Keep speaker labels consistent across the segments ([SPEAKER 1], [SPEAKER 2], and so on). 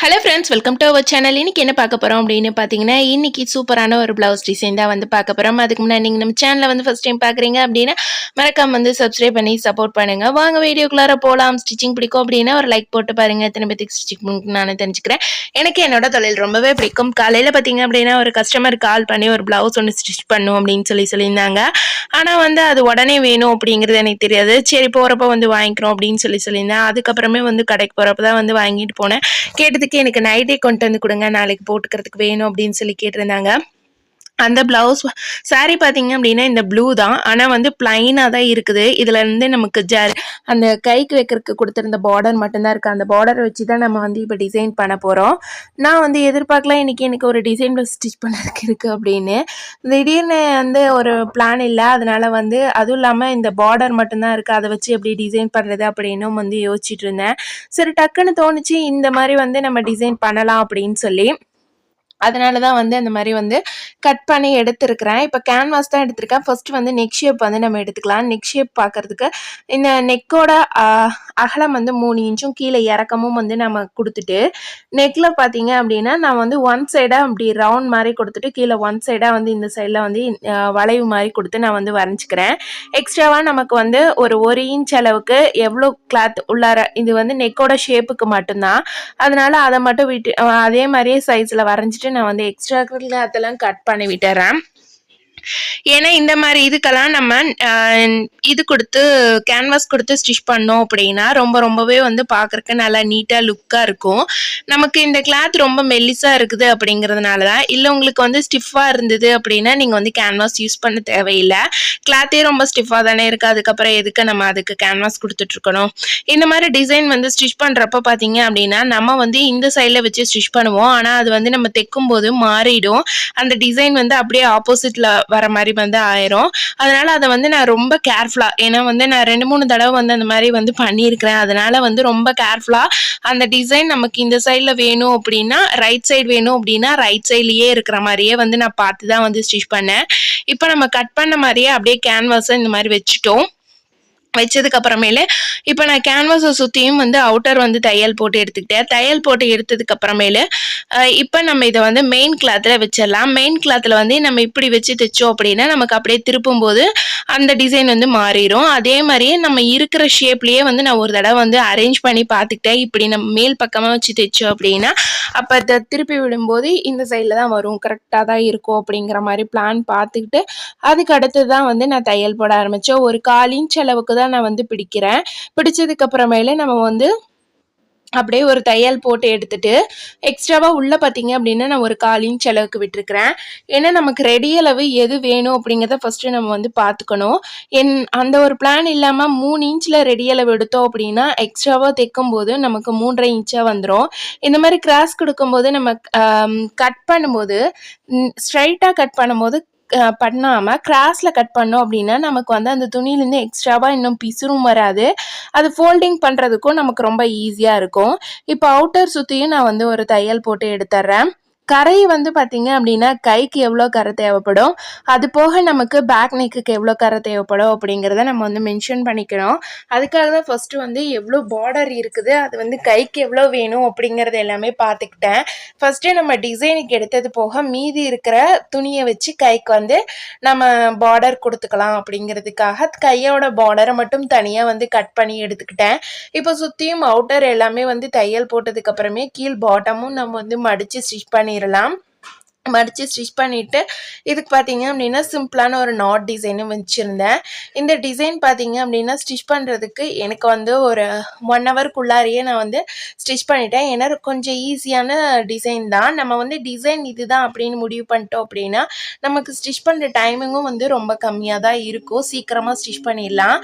[SPEAKER 1] Hello friends welcome to our channel இன்னைக்கு என்ன பார்க்க போகிறோம் அப்படின்னு பார்த்தீங்கன்னா இன்றைக்கி சூப்பரான ஒரு ப்ளவுஸ் டிசைன் தான் வந்து பார்க்க போகிறோம் அதுக்கு முன்னாடி நீங்கள் நம்ம சேனலில் வந்து ஃபஸ்ட் டைம் பார்க்குறீங்க அப்படின்னா மறக்காம வந்து சப்ஸ்கிரைப் பண்ணி சப்போர்ட் பண்ணுங்கள் வாங்க வீடியோக்குள்ளார போகலாம் ஸ்டிச்சிங் பிடிக்கும் அப்படின்னா ஒரு லைக் போட்டு பாருங்க. எத்தனை பேத்துக்கு ஸ்டிச்சிங் நான் தெரிஞ்சுக்கிறேன். எனக்கு என்னோட தொழில் ரொம்பவே பிடிக்கும். காலையில் பார்த்தீங்க அப்படின்னா ஒரு கஸ்டமர் கால் பண்ணி ஒரு ப்ளவுஸ் ஒன்று ஸ்டிச் பண்ணும் அப்படின்னு சொல்லி சொல்லியிருந்தாங்க. ஆனால் வந்து அது உடனே வேணும் அப்படிங்கிறது எனக்கு தெரியாது. சரி போகிறப்ப வந்து வாங்கிக்கிறோம் அப்படின்னு சொல்லி சொல்லியிருந்தேன். அதுக்கப்புறமே வந்து கடைக்கு போகிறப்ப தான் வந்து வாங்கிட்டு போனேன். கேட்டதுக்கு எனக்கு நைட்டே கொண்டு வந்து கொடுங்க நாளைக்கு போட்டுக்கிறதுக்கு வேணும் அப்படின்னு சொல்லி கேட்டிருந்தாங்க. அந்த ப்ளவுஸ் saree பார்த்தீங்க அப்படின்னா இந்த ப்ளூ தான். ஆனால் வந்து பிளைனாக தான் இருக்குது. இதில் இருந்து நமக்கு ஜர் அந்த கைக்கு வைக்கிறதுக்கு கொடுத்துருந்த பார்டர் மட்டும்தான் இருக்குது அந்த பார்டரை வச்சு தான் நம்ம வந்து இப்போ டிசைன் பண்ண போகிறோம் நான் வந்து எதிர்பார்க்கலாம் இன்றைக்கி எனக்கு ஒரு டிசைன் ப்ளஸ் ஸ்டிச் பண்ணுறதுக்கு இருக்குது அப்படின்னு. திடீர்னு வந்து ஒரு பிளான் இல்லை. அதனால் வந்து அதுவும் இல்லாமல் இந்த பார்டர் மட்டும்தான் இருக்குது அதை வச்சு எப்படி டிசைன் பண்ணுறது அப்படின்னும் வந்து யோசிச்சுட்டு இருந்தேன். சரி டக்குன்னு தோணுச்சு. இந்த மாதிரி வந்து நம்ம டிசைன் பண்ணலாம் அப்படின்னு சொல்லி. அதனால தான் வந்து அந்த மாதிரி வந்து கட் பண்ணி எடுத்துருக்கிறேன். இப்போ கேன்வாஸ் தான் எடுத்திருக்கேன். ஃபர்ஸ்ட் வந்து நெக் ஷேப் வந்து நம்ம எடுத்துக்கலாம். நெக் ஷேப் பார்க்கறதுக்கு இந்த நெக்கோட அகலம் வந்து மூணு இன்ச்சும் கீழே இறக்கமும் வந்து நம்ம கொடுத்துட்டு நெக்கில் பார்த்தீங்க அப்படின்னா நான் வந்து ஒன் சைடாக அப்படி ரவுண்ட் மாதிரி கொடுத்துட்டு கீழே ஒன் சைடாக வந்து இந்த சைடில் வந்து வளைவு மாதிரி கொடுத்து நான் வந்து வரைஞ்சிக்கிறேன். எக்ஸ்ட்ராவாக நமக்கு வந்து ஒரு ஒரு இன்ச் அளவுக்கு எவ்வளோ கிளாத் உள்ளார இது வந்து நெக்கோட ஷேப்புக்கு மட்டும்தான். அதனால அதை மட்டும் விட்டு அதே மாதிரியே சைஸில் வரைஞ்சிட்டு நான் வந்து எக்ஸ்ட்ரா அதெல்லாம் கட் பண்ணி விட்டுறேன். ஏன்னா இந்த மாதிரி இதுக்கெல்லாம் நம்ம அஹ், இது கொடுத்து கேன்வாஸ் கொடுத்து ஸ்டிச் பண்ணோம் அப்படின்னா ரொம்ப ரொம்பவே வந்து பார்க்குறக்கு நல்லா நீட்டாக லுக்காக இருக்கும். நமக்கு இந்த கிளாத் ரொம்ப மெல்லிஸாக இருக்குது அப்படிங்கிறதுனால தான் இல்லை உங்களுக்கு வந்து ஸ்டிஃபாக இருந்தது அப்படின்னா நீங்கள் வந்து கேன்வாஸ் யூஸ் பண்ண தேவையில்லை. கிளாத்தே ரொம்ப ஸ்டிஃபாக தானே இருக்குது அதுக்கப்புறம் எதுக்கு நம்ம அதுக்கு கேன்வாஸ் கொடுத்துட்ருக்கணும் இந்த மாதிரி டிசைன் வந்து ஸ்டிச் பண்ணுறப்ப பார்த்தீங்க அப்படின்னா நம்ம வந்து இந்த சைடில் வச்சு ஸ்டிச் பண்ணுவோம். ஆனால் அது வந்து நம்ம தைக்கும் போது மாறிடும். அந்த டிசைன் வந்து அப்படியே ஆப்போசிட்டில் வர மாதிரி வந்து ஆயிரும். அதனால அதை வந்து நான் ரொம்ப கேர்ஃபுல்லாக ஏன்னா வந்து நான் ரெண்டு மூணு தடவை வந்து அந்த மாதிரி வந்து பண்ணியிருக்கிறேன். அதனால வந்து ரொம்ப கேர்ஃபுல்லாக அந்த டிசைன் நமக்கு இந்த சைடில் வேணும் அப்படின்னா ரைட் சைடு வேணும் அப்படின்னா ரைட் சைட்லேயே இருக்கிற மாதிரியே வந்து நான் பார்த்து தான் வந்து ஸ்டிச் பண்ணேன். இப்போ நம்ம கட் பண்ண மாதிரியே அப்படியே கேன்வாஸை இந்த மாதிரி வச்சுட்டோம். வச்சதுக்கு அப்புறமேலே இப்போ நான் கேன்வாஸை சுற்றியும் வந்து அவுட்டர் வந்து தையல் போட்டு எடுத்துக்கிட்டேன். தையல் போட்டு எடுத்ததுக்கு அப்புறமேலே இப்போ நம்ம இதை வந்து மெயின் கிளாத்தில் வச்சிடலாம். மெயின் கிளாத்தில் வந்து நம்ம இப்படி வச்சு தைச்சோம் அப்படின்னா நமக்கு அப்படியே திருப்பும் போது அந்த டிசைன் வந்து மாறிடும் அதே மாதிரியே நம்ம இருக்கிற ஷேப்லேயே வந்து நான் ஒரு தடவை வந்து அரேஞ்ச் பண்ணி பார்த்துக்கிட்டேன். இப்படி நம்ம மேல் பக்கமாக வச்சு தைச்சோம் அப்படின்னா அப்போ அதை திருப்பி விடும்போது இந்த சைடில் தான் வரும். கரெக்டாக தான் இருக்கும் அப்படிங்கிற மாதிரி பிளான் பார்த்துக்கிட்டு அதுக்கு அடுத்து தான் வந்து நான் தையல் போட ஆரம்பித்தேன் ஒரு காலின் செலவுக்கு தான் நான் வந்து பிடிக்கிறேன். பிடிச்சதுக்கு அப்புறமேலே நம்ம வந்து அப்படியே ஒரு தையல் போட்டு எடுத்துட்டு எக்ஸ்ட்ராவாக உள்ளே பார்த்தீங்க அப்படின்னா நான் ஒரு காலின் இன்ச் விட்டுருக்குறேன். ஏன்னா நமக்கு ரெடி அளவு எது வேணும் அப்படிங்கிறத ஃபஸ்ட்டு நம்ம வந்து பார்த்துக்கணும் என் அந்த ஒரு பிளான் இல்லாமல் மூணு இன்ச்சில் ரெடி அளவு எடுத்தோம் அப்படின்னா எக்ஸ்ட்ராவாக தைக்கும் போது நமக்கு மூன்றரை இன்ச்சாக வந்துடும் இந்த மாதிரி கிராஸ் கொடுக்கும்போது நம்ம கட் பண்ணும்போது ஸ்ட்ரைட்டாக கட் பண்ணும்போது பண்ணாமல் கிராஸில் கட் பண்ணோம் அப்படின்னா நமக்கு வந்து அந்த துணியிலேருந்து எக்ஸ்ட்ராவாக இன்னும் பிசுறும் வராது. அது ஃபோல்டிங் பண்ணுறதுக்கும் நமக்கு ரொம்ப ஈஸியாக இருக்கும். இப்போ அவுட்டர் சுற்றியும் நான் வந்து ஒரு தையல் போட்டு எடுத்துட்றேன் கரை வந்து பார்த்தீங்க அப்படின்னா கைக்கு எவ்வளோ கரை தேவைப்படும்? அது போக நமக்கு பேக் நெக்குக்கு எவ்வளோ கரை தேவைப்படும் அப்படிங்கிறத நம்ம வந்து மென்ஷன் பண்ணிக்கணும். அதுக்காக தான் ஃபஸ்ட்டு வந்து எவ்வளோ பார்டர் இருக்குது அது வந்து கைக்கு எவ்வளோ வேணும் அப்படிங்கிறத எல்லாமே பார்த்துக்கிட்டேன். ஃபஸ்ட்டு நம்ம டிசைனுக்கு எடுத்தது போக மீதி இருக்கிற துணியை வச்சு கைக்கு வந்து நம்ம பார்டர் கொடுத்துக்கலாம் அப்படிங்கிறதுக்காக கையோட பார்டரை மட்டும் தனியாக வந்து கட் பண்ணி எடுத்துக்கிட்டேன். இப்போ சுற்றியும் அவுட்டர் எல்லாமே வந்து தையல் போட்டதுக்கப்புறமே கீழ் பாட்டமும் நம்ம வந்து மடித்து ஸ்டிச் பண்ணி பண்ணிடலாம் மடித்து ஸ்டிச் பண்ணிவிட்டு இதுக்கு பார்த்தீங்க அப்படின்னா சிம்பிளான ஒரு நாட் டிசைனும் வச்சுருந்தேன். இந்த டிசைன் பார்த்தீங்க அப்படின்னா ஸ்டிச் பண்ணுறதுக்கு எனக்கு வந்து ஒரு ஒன் ஹவருக்குள்ளாரியே நான் வந்து ஸ்டிச் பண்ணிட்டேன். ஏன்னா கொஞ்சம் ஈஸியான டிசைன் தான். நம்ம வந்து டிசைன் இது தான் அப்படின்னு முடிவு பண்ணிட்டோம் அப்படின்னா நமக்கு ஸ்டிச் பண்ணுற டைமிங்கும் வந்து ரொம்ப கம்மியாக தான் இருக்கும். சீக்கிரமாக ஸ்டிச் பண்ணிடலாம்.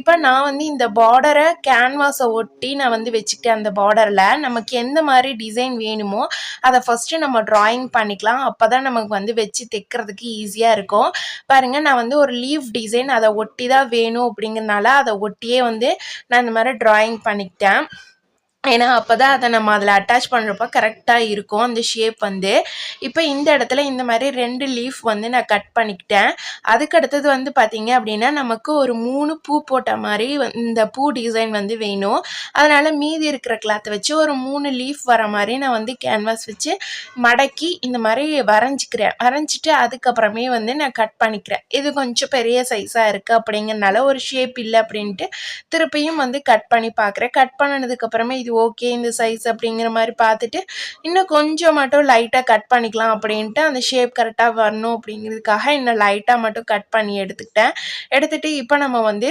[SPEAKER 1] இப்போ நான் வந்து இந்த பார்டரை கேன்வாஸை ஒட்டி நான் வந்து வச்சுக்கிட்டேன் அந்த பார்டரில் நமக்கு எந்த மாதிரி டிசைன் வேணுமோ அதை ஃபஸ்ட்டு நம்ம ட்ராயிங் பண்ணிக்கலாம். அப்போ தான் நமக்கு வந்து வச்சு தைக்கிறதுக்கு ஈஸியாக இருக்கும். பாருங்கள் நான் வந்து ஒரு லீவ் டிசைன் அதை ஒட்டி தான் வேணும் அப்படிங்கிறனால அதை ஒட்டியே வந்து நான் இந்த மாதிரி ட்ராயிங் பண்ணிக்கிட்டேன். ஏன்னா அப்போ தான் அதை நம்ம அதில் அட்டாச் பண்ணுறப்ப கரெக்டாக இருக்கும். அந்த ஷேப் வந்து. இப்போ இந்த இடத்துல இந்த மாதிரி ரெண்டு லீஃப் வந்து நான் கட் பண்ணிக்கிட்டேன். அதுக்கு அடுத்தது வந்து பார்த்திங்க அப்படின்னா நமக்கு ஒரு மூணு பூ போட்ட மாதிரி இந்த பூ டிசைன் வந்து வேணும். அதனால் மீதி இருக்கிற கிளாத்தை வச்சு ஒரு மூணு லீஃப் வர மாதிரி நான் வந்து கேன்வாஸ் வச்சு மடக்கி இந்த மாதிரி வரைஞ்சிக்கிறேன். வரைஞ்சிட்டு அதுக்கப்புறமே வந்து நான் கட் பண்ணிக்கிறேன். இது கொஞ்சம் பெரிய சைஸாக இருக்குது அப்படிங்கிறனால ஒரு ஷேப் இல்லை அப்படின்ட்டு திருப்பியும் வந்து கட் பண்ணி பார்க்குறேன் கட் பண்ணதுக்கப்புறமே இது ஓகே இந்த சைஸ் அப்படிங்கிற மாதிரி பார்த்துட்டு இன்னும் கொஞ்சம் மட்டும் லைட்டாக கட் பண்ணிக்கலாம் அப்படின்ட்டு அந்த ஷேப் கரெக்டாக வரணும் அப்படிங்கிறதுக்காக இன்னும் லைட்டாக மட்டும் கட் பண்ணி எடுத்துக்கிட்டேன். எடுத்துகிட்டு இப்போ நம்ம வந்து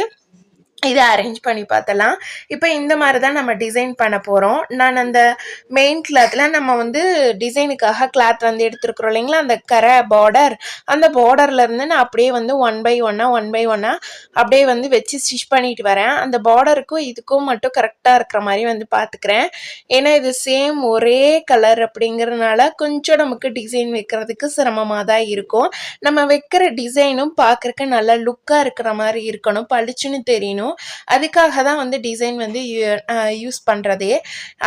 [SPEAKER 1] இதை அரேஞ்ச் பண்ணி பார்த்தலாம் இப்போ இந்த மாதிரி தான் நம்ம டிசைன் பண்ண போகிறோம் நான் அந்த மெயின் கிளாத்தில் நம்ம வந்து டிசைனுக்காக கிளாத் வந்து எடுத்துருக்குறோம் இல்லைங்களா? அந்த கரை பார்டர் அந்த பார்டர்லேருந்து நான் அப்படியே வந்து ஒன் பை ஒன்னாக ஒன் பை ஒன்னாக அப்படியே வந்து வச்சு ஸ்டிச் பண்ணிட்டு வரேன். அந்த பார்டருக்கும் இதுக்கும் மட்டும் கரெக்டாக இருக்கிற மாதிரி வந்து பார்த்துக்கிறேன் ஏன்னா இது சேம் ஒரே கலர் அப்படிங்கிறதுனால கொஞ்சம் நமக்கு டிசைன் வைக்கிறதுக்கு சிரமமாக தான் இருக்கும். நம்ம வைக்கிற டிசைனும் பார்க்குறக்கு நல்லா லுக்காக இருக்கிற மாதிரி இருக்கணும். பளிச்சுன்னு தெரியணும். அதுக்காக தான் வந்து டிசைன் வந்து யூஸ் பண்ணுறதே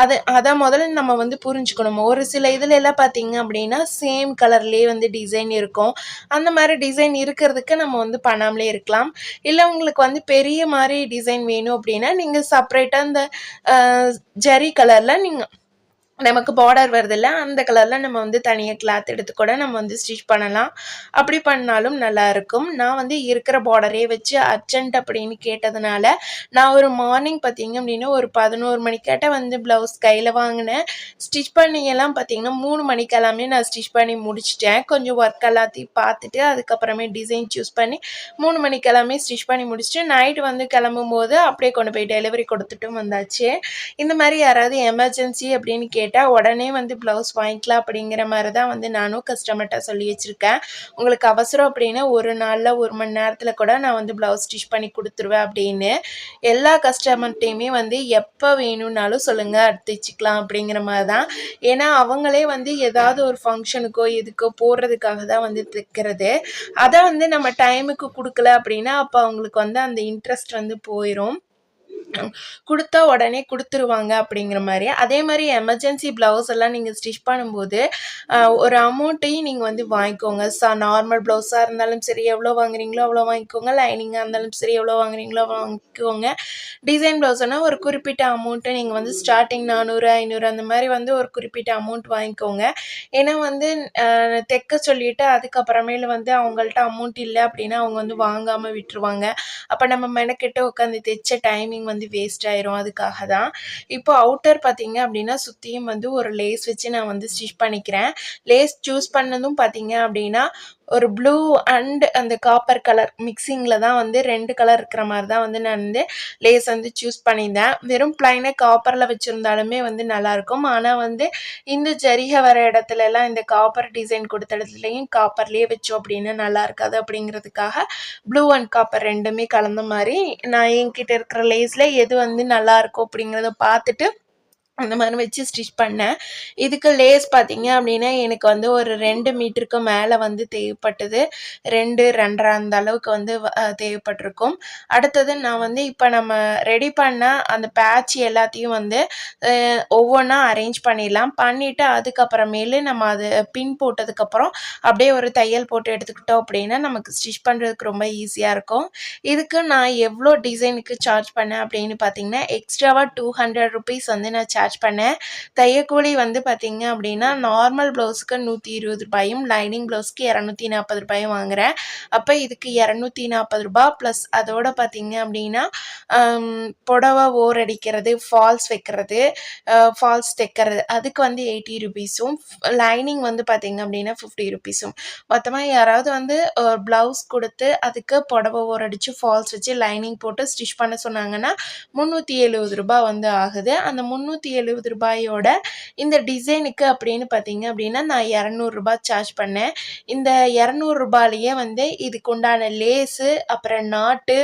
[SPEAKER 1] அது அதை முதல்ல நம்ம வந்து புரிஞ்சுக்கணும். ஒரு சில இதில் எல்லாம் பார்த்தீங்க அப்படின்னா சேம் கலர்லேயே வந்து டிசைன் இருக்கும். அந்த மாதிரி டிசைன் இருக்கிறதுக்கு நம்ம வந்து பண்ணாமலே இருக்கலாம். இல்லை உங்களுக்கு வந்து பெரிய மாதிரி டிசைன் வேணும் அப்படின்னா நீங்கள் செப்ரேட்டாக இந்த ஜெரி கலரில் நீங்கள் நமக்கு பார்டர் வருதில்ல அந்த கலரில் நம்ம வந்து தனியாக கிளாத் எடுத்து கூட நம்ம வந்து ஸ்டிச் பண்ணலாம். அப்படி பண்ணாலும் நல்லா இருக்கும். நான் வந்து இருக்கிற பார்டரே வச்சு அர்ஜென்ட் அப்படின்னு கேட்டதுனால நான் ஒரு மார்னிங் பார்த்தீங்க அப்படின்னா ஒரு பதினோரு மணிக்காட்ட வந்து ப்ளவுஸ் கையில் வாங்கினேன். ஸ்டிச் பண்ணியெல்லாம் பார்த்தீங்கன்னா மூணு மணிக்கெல்லாமே நான் ஸ்டிச் பண்ணி முடிச்சிட்டேன். கொஞ்சம் ஒர்க் எல்லாத்தையும் பார்த்துட்டு அதுக்கப்புறமே டிசைன் சூஸ் பண்ணி மூணு மணிக்கெல்லாமே ஸ்டிச் பண்ணி முடிச்சுட்டு நைட் வந்து கிளம்பும் போது அப்படியே கொண்டு போய் டெலிவரி கொடுத்துட்டும் வந்தாச்சு. இந்த மாதிரி யாராவது எமர்ஜென்சி அப்படின்னு கேட்டு கேட்டால் உடனே வந்து ப்ளவுஸ் வாங்கிக்கலாம் அப்படிங்கிற மாதிரி தான் வந்து நானும் கஸ்டமர்கிட்ட சொல்லி வச்சுருக்கேன். உங்களுக்கு அவசரம் அப்படின்னா ஒரு நாளில் ஒரு மணி நேரத்தில் கூட நான் வந்து ப்ளவுஸ் ஸ்டிச் பண்ணி கொடுத்துருவேன் அப்படின்னு எல்லா கஸ்டமர்கிட்டையுமே வந்து எப்போ வேணும்னாலும் சொல்லுங்கள் தைச்சிக்கலாம் அப்படிங்கிற மாதிரி தான் ஏன்னா அவங்களே வந்து ஏதாவது ஒரு ஃபங்க்ஷனுக்கோ எதுக்கோ போடுறதுக்காக தான் வந்து தைக்கிறது. அதை வந்து நம்ம டைமுக்கு கொடுக்கல அப்படின்னா அப்போ அவங்களுக்கு வந்து அந்த இன்ட்ரெஸ்ட் வந்து போயிடும் கொடுத்தா உடனே கொடுத்துருவாங்க அப்படிங்கிற மாதிரி. அதே மாதிரி எமர்ஜென்சி ப்ளவுஸ் எல்லாம் நீங்கள் ஸ்டிச் பண்ணும்போது ஒரு அமௌண்ட்டையும் நீங்கள் வந்து வாங்கிக்கோங்க. சா நார்மல் ப்ளவுஸாக இருந்தாலும் சரி எவ்வளோ வாங்குறீங்களோ அவ்வளோ வாங்கிக்கோங்க. லைனிங்காக இருந்தாலும் சரி எவ்வளோ வாங்குறீங்களோ வாங்கிக்கோங்க. டிசைன் ப்ளவுஸ்னால் ஒரு குறிப்பிட்ட அமௌண்ட்டை நீங்கள் வந்து ஸ்டார்டிங் நானூறு ஐநூறு அந்த மாதிரி வந்து ஒரு குறிப்பிட்ட அமௌண்ட் வாங்கிக்கோங்க. ஏன்னா வந்து தைக்க சொல்லிவிட்டு அதுக்கப்புறமேல வந்து அவங்கள்ட்ட அமௌண்ட் இல்லை அப்படின்னா அவங்க வந்து வாங்காமல் விட்டுருவாங்க. அப்போ நம்ம மெனக்கெட்டு உட்காந்து தைச்ச டைமிங் வந்து வந்து வேஸ்ட் ஆயிரும். அதுக்காக தான் இப்போ அவுட்டர் பார்த்தீங்க அப்படின்னா சுற்றியும் வந்து ஒரு லேஸ் வச்சு நான் வந்து ஸ்டிச் பண்ணிக்கிறேன். லேஸ் சூஸ் பண்ணதும் பார்த்தீங்க அப்படின்னா ஒரு ப்ளூ அண்ட் அந்த காப்பர் கலர் மிக்சிங்கில் தான் வந்து ரெண்டு கலர் இருக்கிற மாதிரி தான் வந்து நான் வந்து லேஸ் வந்து சூஸ் பண்ணியிருந்தேன். வெறும் பிளைனாக காப்பரில் வச்சுருந்தாலுமே வந்து நல்லாயிருக்கும் ஆனால் வந்து இந்த ஜரிகை வர இடத்துலலாம் இந்த காப்பர் டிசைன் கொடுத்த இடத்துலையும் காப்பர்லேயே வச்சோம் அப்படின்னு நல்லா இருக்காது அப்படிங்கிறதுக்காக ப்ளூ அண்ட் காப்பர் ரெண்டுமே கலந்த மாதிரி நான் என்கிட்ட இருக்கிற லேஸில் எது வந்து நல்லாயிருக்கும் அப்படிங்கிறத பார்த்துட்டு அந்த மாதிரி வச்சு ஸ்டிச் பண்ணேன். இதுக்கு லேஸ் பார்த்தீங்க அப்படின்னா எனக்கு வந்து ஒரு ரெண்டு மீட்டருக்கு மேலே வந்து தேவைப்பட்டது. ரெண்டு ரெண்டரை அந்த அளவுக்கு வந்து தேவைப்பட்டிருக்கும். அடுத்தது நான் வந்து இப்போ நம்ம ரெடி பண்ண அந்த பேட்ச் எல்லாத்தையும் வந்து ஒவ்வொன்றா அரேஞ்ச் பண்ணிடலாம். பண்ணிவிட்டு அதுக்கப்புறமேலு நம்ம அது பின் போட்டதுக்கப்புறம் அப்படியே ஒரு தையல் போட்டு எடுத்துக்கிட்டோம் அப்படின்னா நமக்கு ஸ்டிச் பண்ணுறதுக்கு ரொம்ப ஈஸியாக இருக்கும். இதுக்கு நான் எவ்வளோ டிசைனுக்கு சார்ஜ் பண்ணேன் அப்படின்னு பார்த்தீங்கன்னா எக்ஸ்ட்ராவாக டூ ஹண்ட்ரட் ருபீஸ் வந்து நான் சார்ஜ் பண்ணேன் தையக்கூலி வந்து பார்த்திங்க அப்படின்னா நார்மல் ப்ளவுஸுக்கு நூற்றி இருபது ரூபாயும் லைனிங் ப்ளவுஸ்க்கு இரநூத்தி நாற்பது ரூபாயும் வாங்குகிறேன் அப்போ இதுக்கு இரநூத்தி நாற்பது ரூபா ப்ளஸ் அதோட பார்த்திங்க அப்படின்னா புடவை ஓர் அடிக்கிறது ஃபால்ஸ் வைக்கிறது ஃபால்ஸ் தைக்கிறது அதுக்கு வந்து எயிட்டி ருபீஸும் லைனிங் வந்து பார்த்திங்க அப்படின்னா ஃபிஃப்டி ருபீஸும் மொத்தமாக யாராவது வந்து ப்ளவுஸ் கொடுத்து அதுக்கு புடவை ஓர் அடித்து ஃபால்ஸ் வச்சு லைனிங் போட்டு ஸ்டிச் பண்ண சொன்னாங்கன்னா முந்நூற்றி எழுபது ரூபா வந்து ஆகுது. அந்த முந்நூற்றி எழுபது ரூபாயோட இந்த டிசைனுக்கு அப்படின்னு பார்த்தீங்க அப்படின்னா நான் இரநூறுபா சார்ஜ் பண்ணேன். இந்த இரநூறுபாலேயே வந்து இதுக்கு உண்டான லேஸு அப்புறம் நாட்டு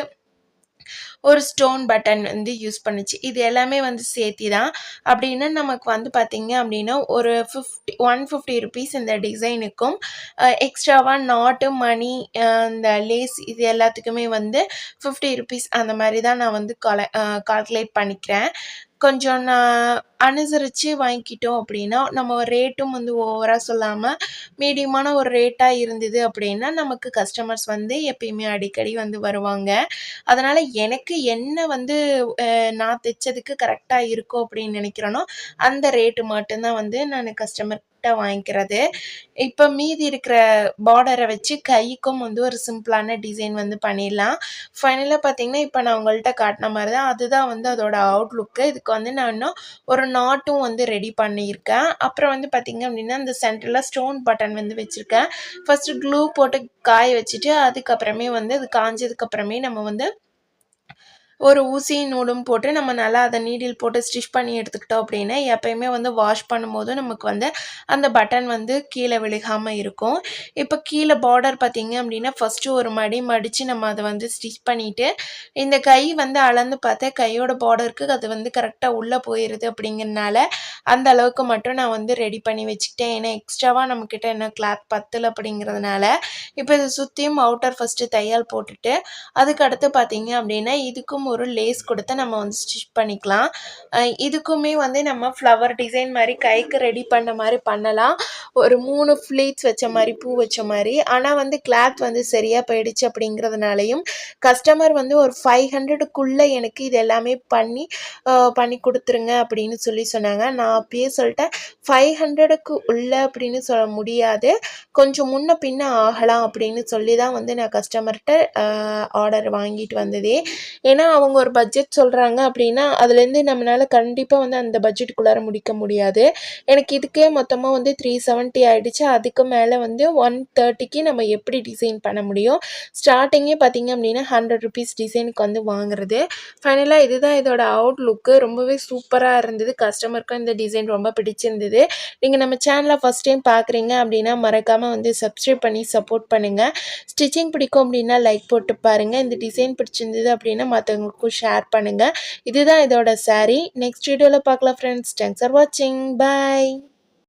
[SPEAKER 1] ஒரு ஸ்டோன் பட்டன் வந்து யூஸ் பண்ணுச்சு. இது எல்லாமே வந்து சேர்த்தி தான் அப்படின்னா நமக்கு வந்து பார்த்திங்க அப்படின்னா ஒரு ஃபிஃப்டி ஒன் ஃபிஃப்டி ருபீஸ் இந்த டிசைனுக்கும் எக்ஸ்ட்ராவாக நாட்டு மணி இந்த லேஸ் இது எல்லாத்துக்குமே வந்து ஃபிஃப்டி ருபீஸ் அந்த மாதிரி தான் நான் வந்து கால கால்குலேட் பண்ணிக்கிறேன். கொஞ்சம் நான் அனுசரித்து வாங்கிக்கிட்டோம் அப்படின்னா நம்ம ரேட்டும் வந்து ஓவராக சொல்லாமல் மீடியமான ஒரு ரேட்டாக இருந்தது அப்படின்னா நமக்கு கஸ்டமர்ஸ் வந்து எப்பயுமே அடிக்கடி வந்து வருவாங்க. அதனால் எனக்கு என்ன வந்து நான் தைச்சதுக்கு கரெக்டாக இருக்கும் அப்படின்னு நினைக்கிறேனோ அந்த ரேட்டு மட்டும்தான் வந்து நான் கஸ்டமர் கிட்ட வாங்கிக்கிறது. இப்போ மீதி இருக்கிற பார்டரை வச்சு கைக்கும் வந்து ஒரு சிம்பிளான டிசைன் வந்து பண்ணிடலாம். ஃபைனலாக பார்த்தீங்கன்னா இப்போ நான் உங்கள்கிட்ட காட்டின மாதிரி தான் அதுதான் வந்து அதோட அவுட்லுக்கு இதுக்கு வந்து நான் இன்னும் ஒரு நாட்டும் வந்து ரெடி பண்ணியிருக்கேன். அப்புறம் வந்து பார்த்திங்க அப்படின்னா இந்த சென்டரில் ஸ்டோன் பட்டன் வந்து வச்சுருக்கேன். ஃபஸ்ட்டு க்ளூ போட்டு காய வச்சுட்டு அதுக்கப்புறமே வந்து அது காஞ்சதுக்கப்புறமே நம்ம வந்து ஒரு ஊசியும் நூலும் போட்டு நம்ம நல்லா அதை நீடில் போட்டு ஸ்டிச் பண்ணி எடுத்துக்கிட்டோம் அப்படின்னா எப்போயுமே வந்து வாஷ் பண்ணும்போது நமக்கு வந்து அந்த பட்டன் வந்து கீழே விழுகாமல் இருக்கும். இப்போ கீழே பார்டர் பார்த்திங்க அப்படின்னா ஃபஸ்ட்டு ஒரு மடி மடித்து நம்ம அதை வந்து ஸ்டிச் பண்ணிவிட்டு இந்த கை வந்து அளந்து பார்த்தா கையோட பார்டருக்கு அது வந்து கரெக்டாக உள்ளே போயிடுது அப்படிங்கிறனால அந்த அளவுக்கு மட்டும் நான் வந்து ரெடி பண்ணி வச்சுக்கிட்டேன். ஏன்னா எக்ஸ்ட்ராவாக நம்மக்கிட்ட என்ன கிளாத் பத்தல் அப்படிங்கிறதுனால இப்போ இதை சுற்றியும் அவுட்டர் ஃபஸ்ட்டு தையல் போட்டுட்டு அதுக்கு அடுத்து பார்த்தீங்க அப்படின்னா இதுக்கும் ஒரு லேஸ் கொடுத்து நம்ம வந்து ஸ்டிச் பண்ணிக்கலாம். இதுக்குமே வந்து நம்ம ஃப்ளவர் டிசைன் மாதிரி கைக்கு ரெடி பண்ண மாதிரி பண்ணலாம். ஒரு மூணு ஃப்ளீட்ஸ் வச்ச மாதிரி பூ வச்ச மாதிரி. ஆனால் வந்து கிளாத் வந்து சரியாக போயிடுச்சு அப்படிங்கிறதுனாலையும் கஸ்டமர் வந்து ஒரு ஃபைவ் ஹண்ட்ரடுக்குள்ளே எனக்கு இது எல்லாமே பண்ணி பண்ணி கொடுத்துருங்க அப்படின்னு சொல்லி சொன்னாங்க. நான் அப்பயே சொல்லிட்டேன் ஃபைவ் ஹண்ட்ரடுக்கு உள்ள அப்படின்னு சொல்ல முடியாது. கொஞ்சம் முன்ன பின்ன ஆகலாம் அப்படின்னு சொல்லி தான் வந்து நான் கஸ்டமர்கிட்ட ஆர்டர் வாங்கிட்டு வந்ததே. ஏன்னா அவங்க ஒரு பட்ஜெட் சொல்கிறாங்க அப்படின்னா அதுலேருந்து நம்மளால் கண்டிப்பாக வந்து அந்த பட்ஜெட்டுக்குள்ளார முடிக்க முடியாது. எனக்கு இதுக்கே மொத்தமாக வந்து த்ரீ செவன்ட்டி ஆகிடுச்சு அதுக்கு மேலே வந்து ஒன் தேர்ட்டிக்கு நம்ம எப்படி டிசைன் பண்ண முடியும்? ஸ்டார்டிங்கே பார்த்திங்க அப்படின்னா ஹண்ட்ரட் ருபீஸ் டிசைனுக்கு வந்து வாங்குறது. ஃபைனலாக இதுதான் இதோட அவுட் லுக்கு ரொம்பவே சூப்பராக இருந்தது. கஸ்டமருக்கும் இந்த டிசைன் ரொம்ப பிடிச்சிருந்தது. நீங்கள் நம்ம சேனலை ஃபஸ்ட் டைம் பார்க்குறீங்க அப்படின்னா மறக்காமல் வந்து சப்ஸ்கிரைப் பண்ணி சப்போர்ட் பண்ணுங்கள் ஸ்டிச்சிங் பிடிக்கும் அப்படின்னா லைக் போட்டு பாருங்கள் இந்த டிசைன் பிடிச்சிருந்தது அப்படின்னா மற்றவங்களுக்கும் ஷேர் பண்ணுங்கள் இதுதான் இதோட சாரீ நெக்ஸ்ட் வீடியோவில் பார்க்கலாம் ஃப்ரெண்ட்ஸ் தேங்க்ஸ் ஃபார் வாட்சிங் பாய்